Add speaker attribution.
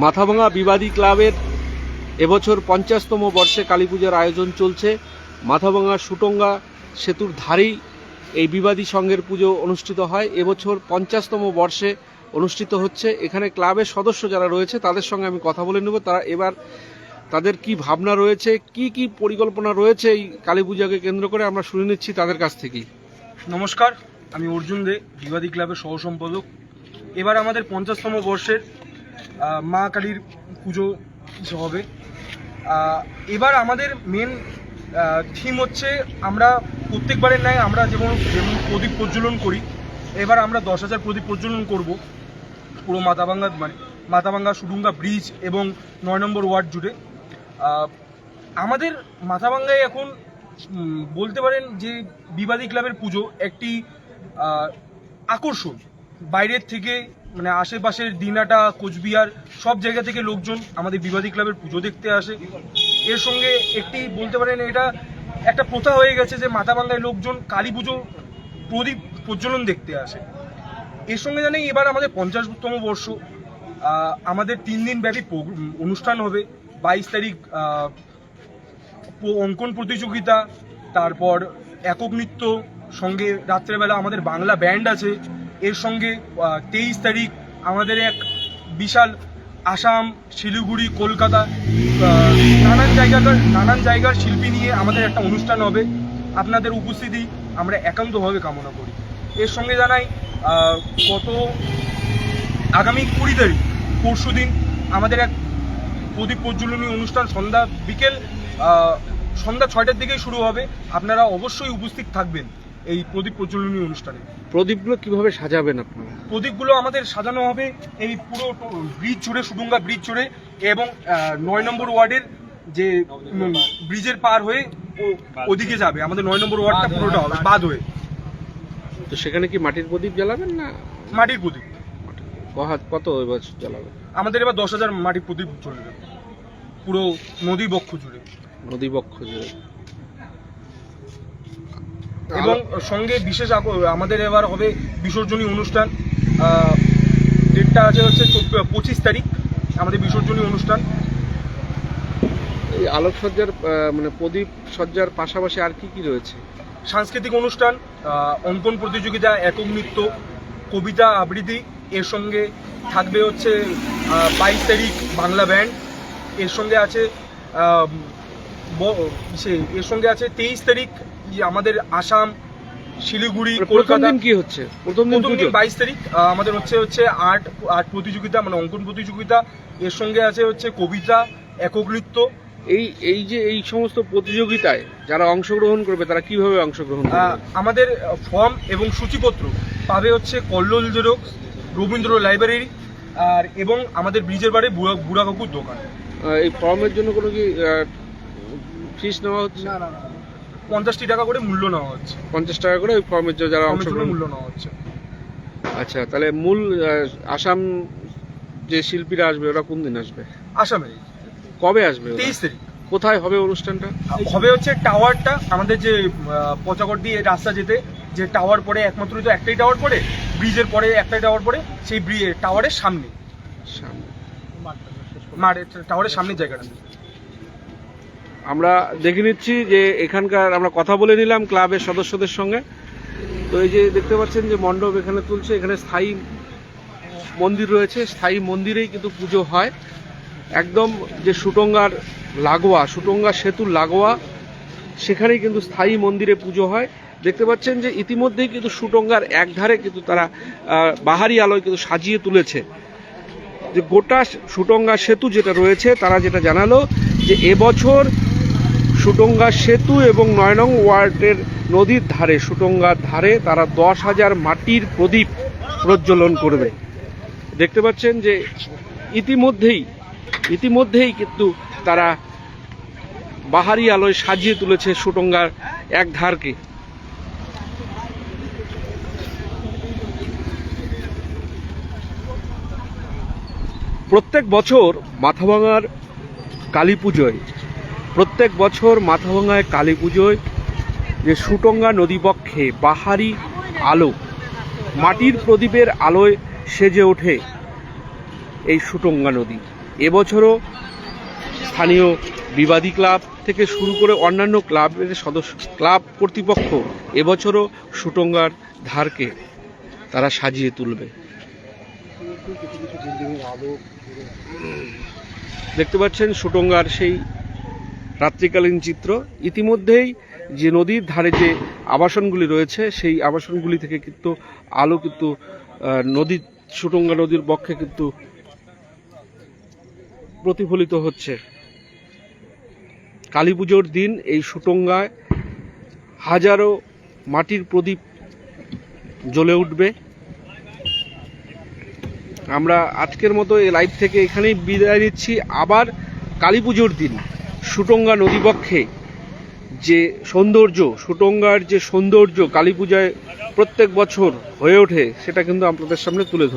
Speaker 1: মাথাভাঙা বিবাদী ক্লাবের এবছর পঞ্চাশতম বর্ষে কালী পূজার আয়োজন চলছে। মাথাভাঙা সুটঙ্গা সেতুর ধারেই এই বিবাদী সংঘের পুজো অনুষ্ঠিত হয়। এবছর পঞ্চাশতম বর্ষে অনুষ্ঠিত হচ্ছে। এখানে ক্লাবের সদস্য যারা রয়েছে, তাদের সঙ্গে আমি কথা বলে নেব। তারা এবার তাদের কি ভাবনা রয়েছে, কি কি পরিকল্পনা রয়েছে এই কালী পূজাকে কেন্দ্র করে আমরা শুনে নিচ্ছি তাদের কাছ থেকেই।
Speaker 2: নমস্কার, আমি অর্জুন দে, বিবাদী ক্লাবের সহ সম্পাদক এবার আমাদের পঞ্চাশতম বর্ষের মা কালীর পুজো হবে? এবার আমাদের মেন থিম হচ্ছে আমরা প্রত্যেকবারের ন্যায় আমরা যেমন যেমন প্রদীপ প্রজ্বলন করি, এবার আমরা দশ হাজার প্রদীপ প্রজ্বলন করব পুরো মাথাভাঙ্গা মানে মাথাভাঙ্গা সুডুঙ্গা ব্রিজ এবং নয় নম্বর ওয়ার্ড জুড়ে। আমাদের মাথাভাঙ্গায় এখন বলতে পারেন যে বিবাদী ক্লাবের পুজো একটি আকর্ষণ। বাইরের থেকে মানে আশেপাশের দিনাটা, কোচবিহার, সব জায়গা থেকে লোকজন আমাদের বিবাদী ক্লাবের পুজো দেখতে আসে। এর সঙ্গে একটি বলতে পারেন এটা, একটা প্রথা হয়ে গেছে যে মাথাভাঙ্গায় লোকজন কালী পুজো, প্রদীপ প্রজ্বলন দেখতে আসে। এর সঙ্গে জানি এবার আমাদের পঞ্চাশতম বর্ষ আমাদের তিন দিন ব্যাপী অনুষ্ঠান হবে। বাইশ তারিখ অঙ্কন প্রতিযোগিতা, তারপর একক নৃত্য, সঙ্গে রাত্রেবেলা আমাদের বাংলা ব্যান্ড আছে। এর সঙ্গে তেইশ তারিখ আমাদের এক বিশাল আসাম, শিলিগুড়ি, কলকাতা নানান জায়গাকার, নানান জায়গার শিল্পী নিয়ে আমাদের একটা অনুষ্ঠান হবে। আপনাদের উপস্থিতি আমরা একান্তভাবে কামনা করি। এর সঙ্গে জানাই গত আগামী কুড়ি তারিখ, পরশু দিন আমাদের এক প্রদীপ প্রজ্বলনী অনুষ্ঠান সন্ধ্যা বিকেল সন্ধ্যা ছয়টার দিকেই শুরু হবে। আপনারা অবশ্যই উপস্থিত থাকবেন। এই প্রদীপ প্রজ্বলনী অনুষ্ঠানে।
Speaker 1: প্রদীপগুলো কীভাবে সাজাবেন আপনারা?
Speaker 2: প্রদীপগুলো আমাদের সাজানো হবে এই পুরো ব্রিজ জুড়ে সুডুঙ্গা ব্রিজ জুড়ে এবং নয় নম্বর ওয়ার্ডের যে ব্রিজের পার হয়ে ও- ওদিকে যাবে। আমাদের নয় নম্বর ওয়ার্ডটা পুরোটা হবে বাদ হয়ে।
Speaker 1: তো সেখানে কি মাটির প্রদীপ জ্বালাবেন না?
Speaker 2: মাটির প্রদীপ।
Speaker 1: কত এবার জ্বালাবেন?
Speaker 2: আমাদের এবার দশ হাজার মাটির প্রদীপ চলবে পুরো নদী বক্ষ জুড়ে।
Speaker 1: নদী বক্ষ জুড়ে।
Speaker 2: এবং সঙ্গে বিশেষ আমাদের এবার হবে বিসর্জনী অনুষ্ঠান ডেটটা আছে হচ্ছে পঁচিশ তারিখ আমাদের বিসর্জনী অনুষ্ঠান।
Speaker 1: এই আলোকসজ্জার মানে প্রদীপ সজ্জার পাশাপাশি আর কি কি রয়েছে?
Speaker 2: সাংস্কৃতিক অনুষ্ঠান অঙ্কন প্রতিযোগিতা একক নৃত্য কবিতা আবৃত্তি এর সঙ্গে থাকবে হচ্ছে বাইশ তারিখ বাংলা ব্যান্ড এর সঙ্গে আছে সে এর সঙ্গে আছে তেইশ তারিখ আমাদের আসাম শিলিগুড়ি
Speaker 1: মানে
Speaker 2: কলকাতা
Speaker 1: কি হচ্ছে? প্রথম দিন
Speaker 2: বাইশ তারিখ আমাদের হচ্ছে হচ্ছে আর্ট আর্ট প্রতিযোগিতা মানে অঙ্কন প্রতিযোগিতা। এর সঙ্গে আছে হচ্ছে কবিতা একক নৃত্য।
Speaker 1: এই এই যে এই সমস্ত প্রতিযোগিতায় যারা অংশগ্রহণ করবে তারা কীভাবে অংশগ্রহণ করবে?
Speaker 2: আমাদের ফর্ম এবং সূচিপত্র পাবে হচ্ছে কল্লোল জেরক্স রবীন্দ্র লাইব্রেরি আর এবং আমাদের ব্রিজের বাড়ি বুড়া বুড়া কাকুর দোকান
Speaker 1: এই ফর্মের জন্য কোনো কি ফিস নেওয়া হচ্ছে?
Speaker 2: পঞ্চাশটি টাকা করে মূল্য নেওয়া হচ্ছে।
Speaker 1: পঞ্চাশ টাকা করে ওই ফর্মের জন্য যারা অংশগ্রহণ
Speaker 2: মূল্য নেওয়া হচ্ছে।
Speaker 1: আচ্ছা তাহলে মূল আসাম যে শিল্পীরা আসবে ওরা কোন দিন আসবে?
Speaker 2: আসামে।
Speaker 1: কবে আসবে?
Speaker 2: তেইশ তারিখ।
Speaker 1: কোথায় হবে অনুষ্ঠানটা?
Speaker 2: হবে হচ্ছে টাওয়ারটা আমাদের যে পচাগড় দিয়ে রাস্তা যেতে যে টাওয়ার পরে একমাত্র তো একটাই টাওয়ার পড়ে ব্রিজের পরে একটাই টাওয়ার পড়ে সেই টাওয়ারের সামনে।
Speaker 1: সামনে।
Speaker 2: টাওয়ারের সামনের জায়গাটা।
Speaker 1: আমরা দেখে নিচ্ছি যে এখানকার আমরা কথা বলে নিলাম ক্লাবের সদস্যদের সঙ্গে। তো এই যে দেখতে পাচ্ছেন যে মণ্ডপ এখানে তুলছে, এখানে স্থায়ী মন্দির রয়েছে। স্থায়ী মন্দিরেই কিন্তু পুজো হয়। একদম যে সুটঙ্গার লাগোয়া, সুটঙ্গা সেতুর লাগোয়া, সেখানেই কিন্তু স্থায়ী মন্দিরে পুজো হয়। দেখতে পাচ্ছেন যে ইতিমধ্যেই কিন্তু সুটঙ্গার একধারে কিন্তু তারা বাহারি আলোয় কিন্তু সাজিয়ে তুলেছে। যে গোটা সুটঙ্গা সেতু যেটা রয়েছে, তারা যেটা জানালো যে এবছর সুটঙ্গা সেতু এবং নয় নং ওয়ার্ডের নদীর ধারে সুটঙ্গার ধারে তারা দশ হাজার মাটির প্রদীপ প্রজ্বলন করবে। দেখতে পাচ্ছেন যে ইতিমধ্যেই ইতিমধ্যেই কিন্তু তারা বাহারি আলোয় সাজিয়ে তুলেছে সুটঙ্গার এক ধারকে প্রত্যেক বছর মাথাভাঙার কালী পুজোয় প্রত্যেক বছর মাথাভাঙায় কালী পুজোয় যে সুটঙ্গা নদীবক্ষে বাহারি আলো, মাটির প্রদীপের আলোয় সেজে ওঠে এই সুটঙ্গা নদী। এবছরও স্থানীয় বিবাদী ক্লাব থেকে শুরু করে অন্যান্য ক্লাবের সদস্য, ক্লাব কর্তৃপক্ষ এবছরও সুটঙ্গার ধারকে তারা সাজিয়ে তুলবে। দেখতে পাচ্ছেন সুটঙ্গার সেই রাত্রিকালীন চিত্র। ইতিমধ্যেই যে নদীর ধারে যে আবাসনগুলি রয়েছে, সেই আবাসনগুলি থেকে কিন্তু আলো কিন্তু নদী, সুটঙ্গা নদীর পক্ষে কিন্তু প্রতিফলিত হচ্ছে। কালী পুজোর দিন এই সুটঙ্গায় হাজারো মাটির প্রদীপ জ্বলে উঠবে। আমরা আজকের মতো এই লাইভ থেকে এখানেই বিদায় নিচ্ছি। আবার কালী পুজোর দিন। সুটঙ্গা নদীবক্ষে যে সৌন্দর্য, সুটঙ্গার যে সৌন্দর্য কালী পূজায় প্রত্যেক বছর হয়ে ওঠে, সেটা কিন্তু আপনাদের সামনে তুলে ধর